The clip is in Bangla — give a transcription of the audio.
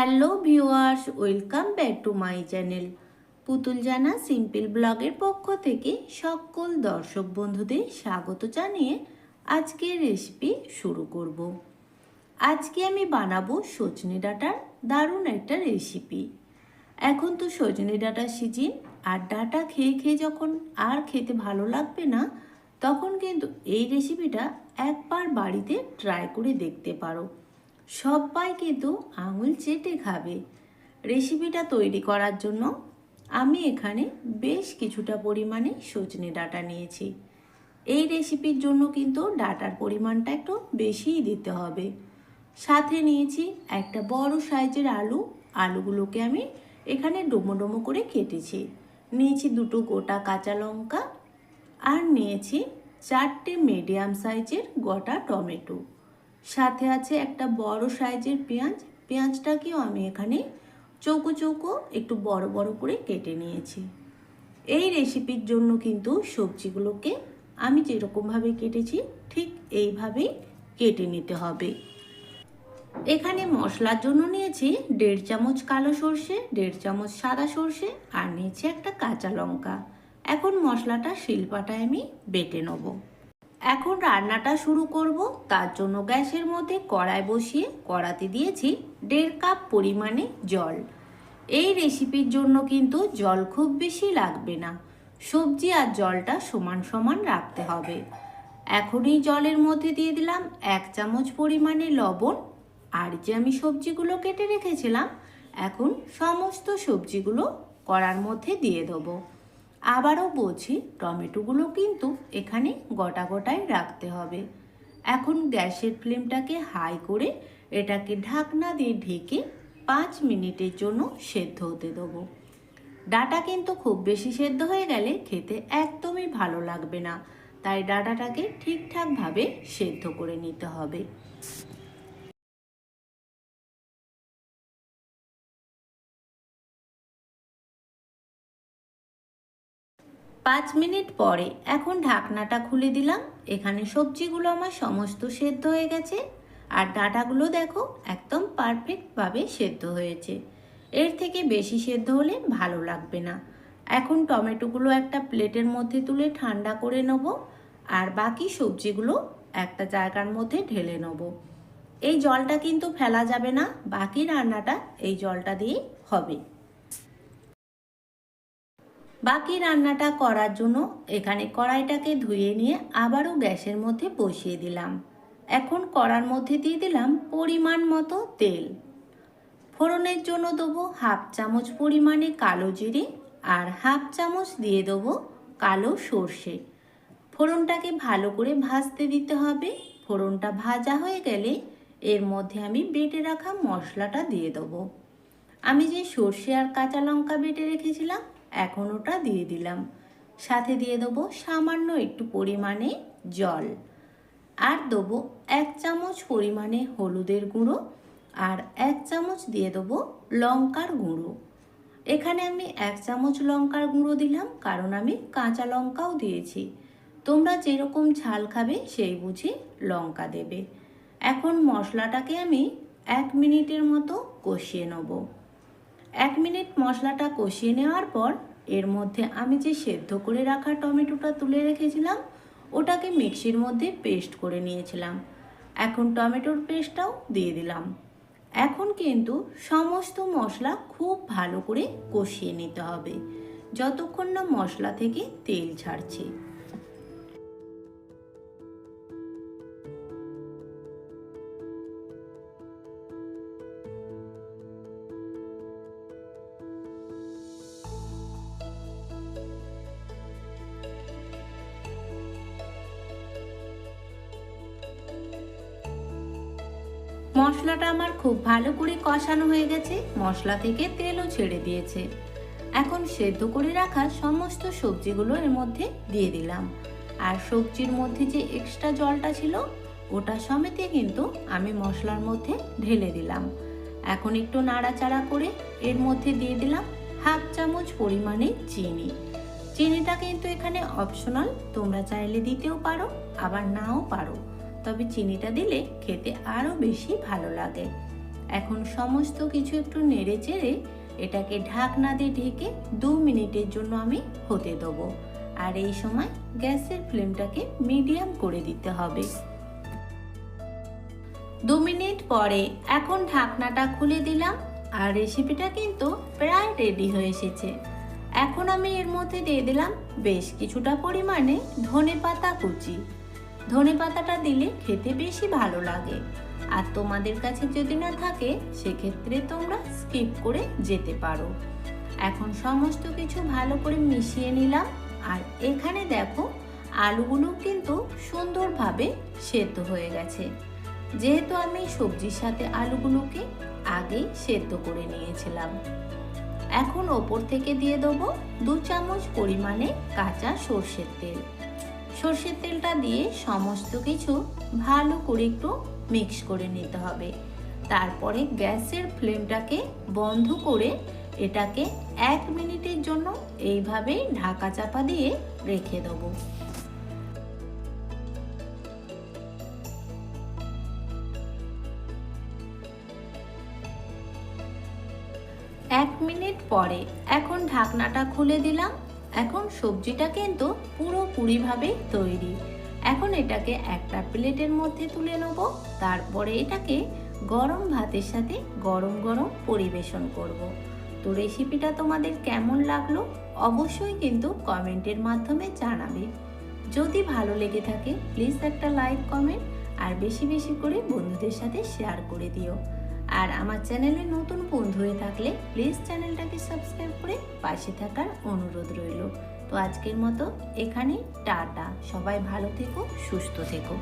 Hello viewers, welcome back to my channel. পুতুল জানা সিম্পল ব্লগের পক্ষ থেকে সকল দর্শক বন্ধুদের স্বাগত জানিয়ে আজকের রেসিপি শুরু করব। আজকে আমি বানাবো সজনে ডাঁটার দারুণ একটা রেসিপি। এখন তো সজনে ডাঁটার সিজন, আর ডাঁটা খেয়ে খেয়ে যখন আর খেতে ভালো লাগবে না, তখন কিন্তু এই রেসিপিটা একবার বাড়িতে ট্রাই করে দেখতে পারো। সবাই কিন্তু আঙুল চেটে খাবে। রেসিপিটা তৈরি করার জন্য আমি এখানে বেশ কিছুটা পরিমাণে সজনে ডাটা নিয়েছি। এই রেসিপির জন্য কিন্তু ডাটার পরিমাণটা একটু বেশিই দিতে হবে। সাথে নিয়েছি একটা বড় সাইজের আলু। আলুগুলোকে আমি এখানে ডোমো ডোমো করে কেটেছি। নিয়েছি দুটো গোটা কাঁচা লঙ্কা। আর নিয়েছি চারটে মিডিয়াম সাইজের গোটা টমেটো। সাথে আছে একটা বড় সাইজের পেঁয়াজ। পেঁয়াজটাকেও আমি এখানে চৌকো চৌকো একটু বড় বড় করে কেটে নিয়েছি। এই রেসিপির জন্য কিন্তু সবজিগুলোকে আমি যেরকমভাবে কেটেছি, ঠিক এইভাবেই কেটে নিতে হবে। এখানে মশলার জন্য নিয়েছি দেড় চামচ কালো সর্ষে, দেড় চামচ সাদা সর্ষে আর নিয়েছি একটা কাঁচা লঙ্কা। এখন মশলাটা শিলপাটায় আমি বেটে নেব। এখন রান্নাটা শুরু করব। তার জন্য গ্যাসের মধ্যে কড়াই বসিয়ে কড়াতে দিয়েছি দেড় কাপ পরিমাণে জল। এই রেসিপির জন্য কিন্তু জল খুব বেশি লাগবে না। সবজি আর জলটা সমান সমান রাখতে হবে। এখনই জলের মধ্যে দিয়ে দিলাম এক চামচ পরিমাণে লবণ। আর যে আমি সবজিগুলো কেটে রেখেছিলাম, এখন সমস্ত সবজিগুলো কড়ার মধ্যে দিয়ে দেবো। আবারও বলছি, টমেটোগুলো কিন্তু এখানে গোটা গোটায় রাখতে হবে। এখন গ্যাসের ফ্লেমটাকে হাই করে এটাকে ঢাকনা দিয়ে ঢেকে পাঁচ মিনিটের জন্য সেদ্ধ হতে দেবো। ডাটা কিন্তু খুব বেশি সেদ্ধ হয়ে গেলে খেতে একদমই ভালো লাগবে না। তাই ডাটাটাকে ঠিকঠাকভাবে সেদ্ধ করে নিতে হবে। পাঁচ মিনিট পরে এখন ঢাকনাটা খুলে দিলাম। এখানে সবজিগুলো আমার সমস্ত সেদ্ধ হয়ে গেছে। আর ডাঁটাগুলো দেখো, একদম পারফেক্টভাবে সেদ্ধ হয়েছে। এর থেকে বেশি সেদ্ধ হলে ভালো লাগবে না। এখন টমেটোগুলো একটা প্লেটের মধ্যে তুলে ঠান্ডা করে নেব। আর বাকি সবজিগুলো একটা জায়গার মধ্যে ঢেলে নেব। এই জলটা কিন্তু ফেলা যাবে না, বাকি রান্নাটা এই জলটা দিয়েই হবে। বাকি রান্নাটা করার জন্য এখানে কড়াইটাকে ধুয়ে নিয়ে আবারও গ্যাসের মধ্যে বসিয়ে দিলাম। এখন কড়ার মধ্যে দিয়ে দিলাম পরিমাণ মতো তেল। ফোড়নের জন্য দেবো হাফ চামচ পরিমাণে কালো জিরে আর হাফ চামচ দিয়ে দেবো কালো সর্ষে। ফোড়নটাকে ভালো করে ভাজতে দিতে হবে। ফোড়নটা ভাজা হয়ে গেলে এর মধ্যে আমি বেটে রাখা মশলাটা দিয়ে দেবো। আমি যে সর্ষে আর কাঁচা লঙ্কা বেটে রেখেছিলাম এখন ওটা দিয়ে দিলাম। সাথে দিয়ে দেবো সামান্য একটু পরিমাণে জল। আর দেবো এক চামচ পরিমাণে হলুদের গুঁড়ো। আর এক চামচ দিয়ে দেবো লঙ্কার গুঁড়ো। এখানে আমি এক চামচ লঙ্কার গুঁড়ো দিলাম, কারণ আমি কাঁচা লঙ্কাও দিয়েছি। তোমরা যেরকম ঝাল খাবে সেই বুঝে লঙ্কা দেবে। এখন মশলাটাকে আমি এক মিনিটের মতো কষিয়ে নেব। এক মিনিট মশলাটা কষিয়ে নেওয়ার পর এর মধ্যে আমি যে সেদ্ধ করে রাখা টমেটোটা তুলে রেখেছিলাম, ওটাকে মিক্সির মধ্যে পেস্ট করে নিয়েছিলাম। এখন টমেটোর পেস্টটাও দিয়ে দিলাম। এখন কিন্তু সমস্ত মশলা খুব ভালো করে কষিয়ে নিতে হবে। যতক্ষণ না মশলা থেকে তেল ছাড়ছে। মশলাটা আমার খুব ভালো করে কষানো হয়ে গেছে। মশলা থেকে তেলও ছেড়ে দিয়েছে। এখন সেদ্ধ করে রাখা সমস্ত সবজিগুলো এর মধ্যে দিয়ে দিলাম। আর সবজির মধ্যে যে এক্সট্রা জলটা ছিল, ওটা সমেতে কিন্তু আমি মশলার মধ্যে ঢেলে দিলাম। এখন একটু নাড়াচাড়া করে এর মধ্যে দিয়ে দিলাম হাফ চামচ পরিমাণে চিনি। চিনিটা কিন্তু এখানে অপশনাল তোমরা চাইলে দিতেও পারো, আবার নাও পারো। তবে চিনিটা দিলে খেতে আরও বেশি ভালো লাগে। এখন সমস্ত কিছু একটু নেড়ে চেড়ে এটাকে ঢাকনা দিয়ে ঢেকে দু মিনিটের জন্য আমি হতে দেবো। আর এই সময় গ্যাসের ফ্লেমটাকে মিডিয়াম করে দিতে হবে। দু মিনিট পরে এখন ঢাকনাটা খুলে দিলাম আর রেসিপিটা কিন্তু প্রায় রেডি হয়ে এসেছে। এখন আমি এর মধ্যে দিয়ে দিলাম বেশ কিছুটা পরিমাণে ধনে পাতা কুচি। ধনে পাতাটা দিলে খেতে বেশি ভালো লাগে। আর তোমাদের কাছে যদি না থাকে, সেক্ষেত্রে তোমরা স্কিপ করে যেতে পারো। এখন সমস্ত কিছু ভালো করে মিশিয়ে নিলাম। আর এখানে দেখো, আলুগুলো কিন্তু সুন্দরভাবে সেদ্ধ হয়ে গেছে। যেহেতু আমি সবজির সাথে আলুগুলোকে আগেই সেদ্ধ করে নিয়েছিলাম। এখন ওপর থেকে দিয়ে দেবো দু চামচ পরিমাণে কাঁচা সর্ষের তেল। সর্ষের তেলটা দিয়ে সমস্ত কিছু ভালো করে একটু মিক্স করে নিতে হবে। তারপরে গ্যাসের ফ্লেমটাকে বন্ধ করে এটাকে এক মিনিটের জন্য এইভাবে ঢাকা চাপা দিয়ে রেখে দেবো। এক মিনিট পরে এখন ঢাকনাটা খুলে দিলাম। এখন সবজিটা কিন্তু পুরোপুরিভাবে তৈরি। এখন এটাকে একটা প্লেটের মধ্যে তুলে নেব, তারপরে এটাকে গরম ভাতের সাথে গরম গরম পরিবেশন করব। তো রেসিপিটা তোমাদের কেমন লাগল অবশ্যই কিন্তু কমেন্টের মাধ্যমে জানাবে। যদি ভালো লেগে থাকে প্লিজ একটা লাইক কমেন্ট আর বেশি বেশি করে বন্ধুদের সাথে শেয়ার করে দিও। আর আমার চ্যানেলে নতুন বন্ধু হয়ে থাকলে প্লিজ চ্যানেলটাকে সাবস্ক্রাইব করে পাশে থাকার অনুরোধ রইল। তো আজকের মতো এখানে টাটা। সবাই ভালো থেকো, সুস্থ থেকো।